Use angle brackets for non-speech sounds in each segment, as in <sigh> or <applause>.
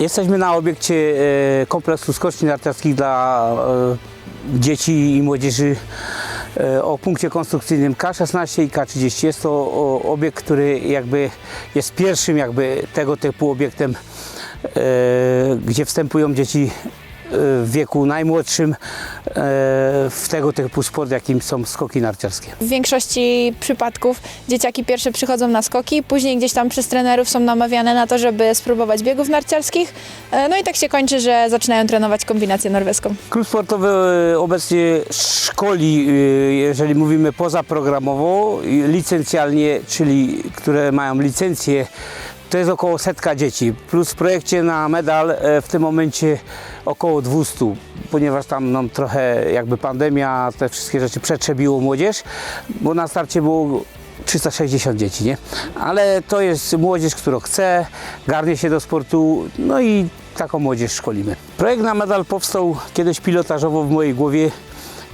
Jesteśmy na obiekcie e, kompleksu skoczni narciarskich dla e, dzieci i młodzieży e, o punkcie konstrukcyjnym K16 i K30. Jest to obiekt, który jakby jest pierwszym jakby tego typu obiektem, gdzie wstępują dzieci w wieku najmłodszym e, w tego typu sport, jakim są skoki narciarskie. W większości przypadków dzieciaki pierwsze przychodzą na skoki, później gdzieś tam przez trenerów są namawiane na to, żeby spróbować biegów narciarskich. E, No i tak się kończy, że zaczynają trenować kombinację norweską. Klub sportowy e, obecnie szkoli, jeżeli mówimy pozaprogramowo, licencjalnie, czyli które mają licencję, to jest około setka dzieci, plus w projekcie na medal e, w tym momencie około 200, ponieważ tam no, trochę jakby pandemia, te wszystkie rzeczy przetrzebiło młodzież, bo na starcie było 360 dzieci, nie? Ale to jest młodzież, która chce, garnie się do sportu, no i taką młodzież szkolimy. Projekt na medal powstał kiedyś pilotażowo w mojej głowie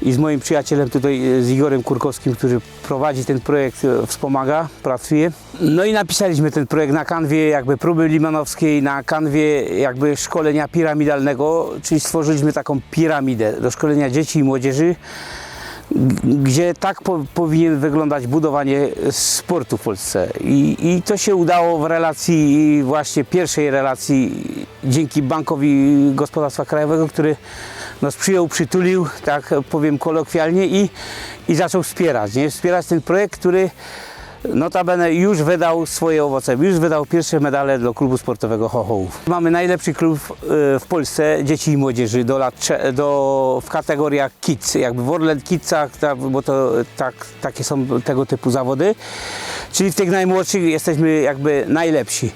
i z moim przyjacielem tutaj, e, z Igorem Kurkowskim, który prowadzi ten projekt, e, wspomaga, pracuje. No i napisaliśmy ten projekt na kanwie jakby próby limanowskiej, na kanwie jakby szkolenia piramidalnego, czyli stworzyliśmy taką piramidę do szkolenia dzieci i młodzieży, gdzie tak po, powinien wyglądać budowanie sportu w Polsce. I, I to się udało w relacji, właśnie pierwszej relacji, dzięki Bankowi Gospodarstwa Krajowego, który nas przyjął, przytulił, tak powiem kolokwialnie, i, i zaczął wspierać. Nie? Wspierać ten projekt, który Notabene już wydał swoje owoce, już wydał pierwsze medale do klubu sportowego Chochołów. Mamy najlepszy klub e, w Polsce dzieci i młodzieży do lat, do, w kategoriach kids, jakby w Orlen Kidsach, bo to tak, takie są tego typu zawody. Czyli w tych najmłodszych jesteśmy jakby najlepsi.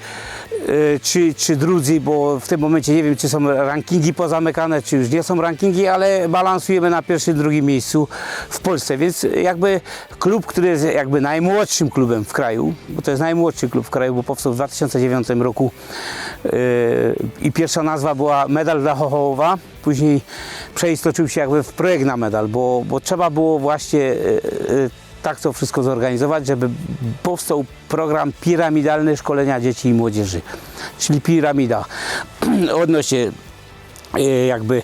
E, Czy, czy drudzy, bo w tym momencie nie wiem, czy są rankingi pozamykane, czy już nie są rankingi, ale balansujemy na pierwszym, drugim miejscu w Polsce, więc jakby klub, który jest jakby najmłodszym klubem w kraju, bo to jest najmłodszy klub w kraju, bo powstał w 2009 roku yy, i pierwsza nazwa była Medal dla Chochołowa, później przeistoczył się jakby w projekt na medal, bo, bo trzeba było właśnie yy, tak to wszystko zorganizować, żeby powstał program piramidalny szkolenia dzieci i młodzieży, czyli piramida. <clears throat> Odnośnie e, jakby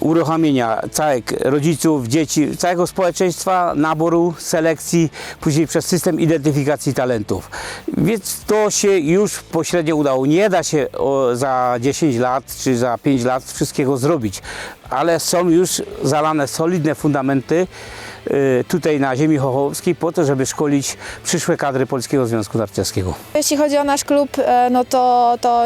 uruchomienia całych rodziców, dzieci, całego społeczeństwa, naboru, selekcji, później przez system identyfikacji talentów. Więc to się już pośrednio udało. Nie da się za 10 lat czy za 5 lat wszystkiego zrobić, ale są już zalane solidne fundamenty y, tutaj na ziemi chochołowskiej po to, żeby szkolić przyszłe kadry Polskiego Związku Narciarskiego. Jeśli chodzi o nasz klub, e, no to, to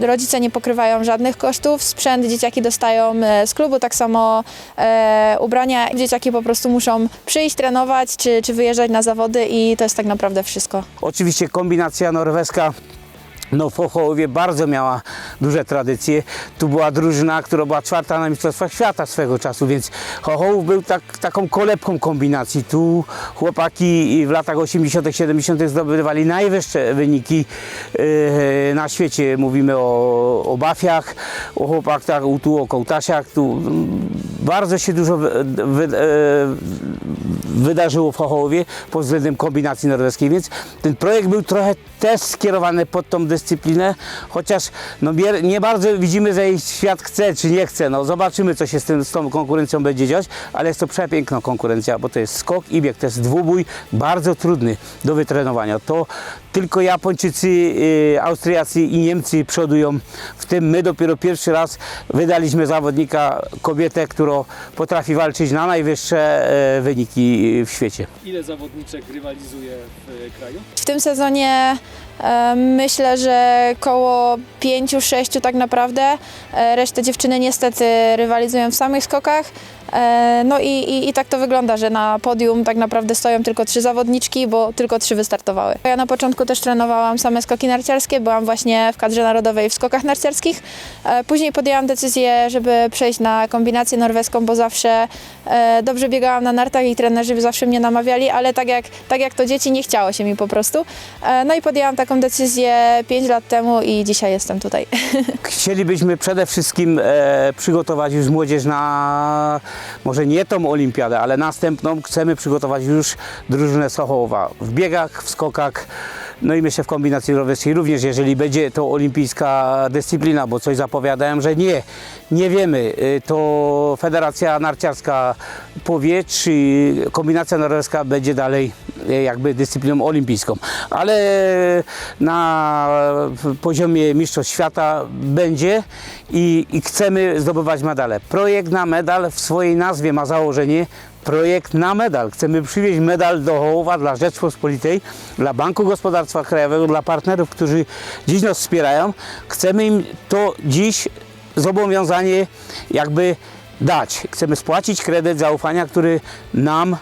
rodzice nie pokrywają żadnych kosztów. Sprzęt dzieciaki dostają e, z klubu, tak samo e, ubrania. Dzieciaki po prostu muszą przyjść, trenować czy, czy wyjeżdżać na zawody i to jest tak naprawdę wszystko. Oczywiście kombinacja norweska no w Chochołowie bardzo miała duże tradycje. Tu była drużyna, która była czwarta na Mistrzostwach Świata swego czasu, więc Chochołów był tak, taką kolebką kombinacji. Tu chłopaki w latach 80., 70. zdobywali najwyższe wyniki yy, na świecie. Mówimy o, o Bafiach, o chłopakach, tu o Kołtasiach. Tu bardzo się dużo wy, wy, e, wydarzyło w Chochołowie pod względem kombinacji norweskiej, więc ten projekt był trochę też skierowany pod tą dyscyplinę, chociaż no, nie- bardzo widzimy, że jej świat chce czy nie chce. No, zobaczymy, co się z, tym, z tą konkurencją będzie dziać, ale jest to przepiękna konkurencja, bo to jest skok i bieg, to jest dwubój bardzo trudny do wytrenowania. To tylko Japończycy, y, Austriacy i Niemcy przodują w tym. My dopiero pierwszy raz wydaliśmy zawodnika, kobietę, która potrafi walczyć na najwyższe e, wyniki w świecie. Ile zawodniczek rywalizuje w kraju? W tym sezonie e, myślę, że koło 5-6 tak naprawdę. E, resztę dziewczyny niestety rywalizują w samych skokach. E, no i, i, i tak to wygląda, że na podium tak naprawdę stoją tylko trzy zawodniczki, bo tylko trzy wystartowały. Ja na początku też trenowałam same skoki narciarskie, byłam właśnie w kadrze narodowej w skokach narciarskich. E, Później podjęłam decyzję, żeby przejść na kombinację norweską, bo zawsze e, dobrze biegałam na nartach i trenerzy zawsze mnie namawiali, ale tak jak, tak jak to dzieci nie chciało się mi po prostu. No i podjęłam taką decyzję 5 lat temu i dzisiaj jestem tutaj. <laughs> Chcielibyśmy przede wszystkim przygotować już młodzież na może nie tą olimpiadę, ale następną chcemy przygotować już drużynę Sochołowa w biegach, w skokach, No i myślę w kombinacji rowerskiej również, jeżeli będzie to olimpijska dyscyplina, bo coś zapowiadałem, że nie, nie wiemy. Y, To Federacja Narciarska powie, czy kombinacja norweska będzie dalej jakby dyscypliną olimpijską. Ale na poziomie Mistrzostw Świata będzie i, i chcemy zdobywać medale. Projekt na medal w swojej nazwie ma założenie projekt na medal. Chcemy przywieźć medal do Hołowa dla Rzeczpospolitej, dla Banku Gospodarstwa Krajowego, dla partnerów, którzy dziś nas wspierają. Chcemy im to dziś zobowiązanie jakby dać. Chcemy spłacić kredyt zaufania, który nam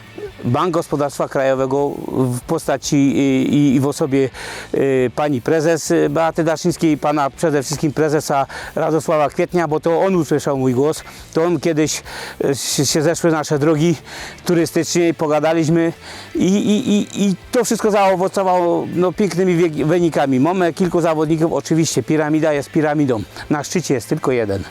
Bank Gospodarstwa Krajowego w postaci i, i- i w osobie y, pani prezes y, Beaty Daszyńskiej, pana przede wszystkim prezesa Radosława Kwietnia, bo to on usłyszał mój głos, to on kiedyś y, się zeszły nasze drogi turystycznie, pogadaliśmy i, i, i, i to wszystko zaowocowało no, pięknymi wynikami. Mamy kilku zawodników, oczywiście piramida jest piramidą, na szczycie jest tylko jeden.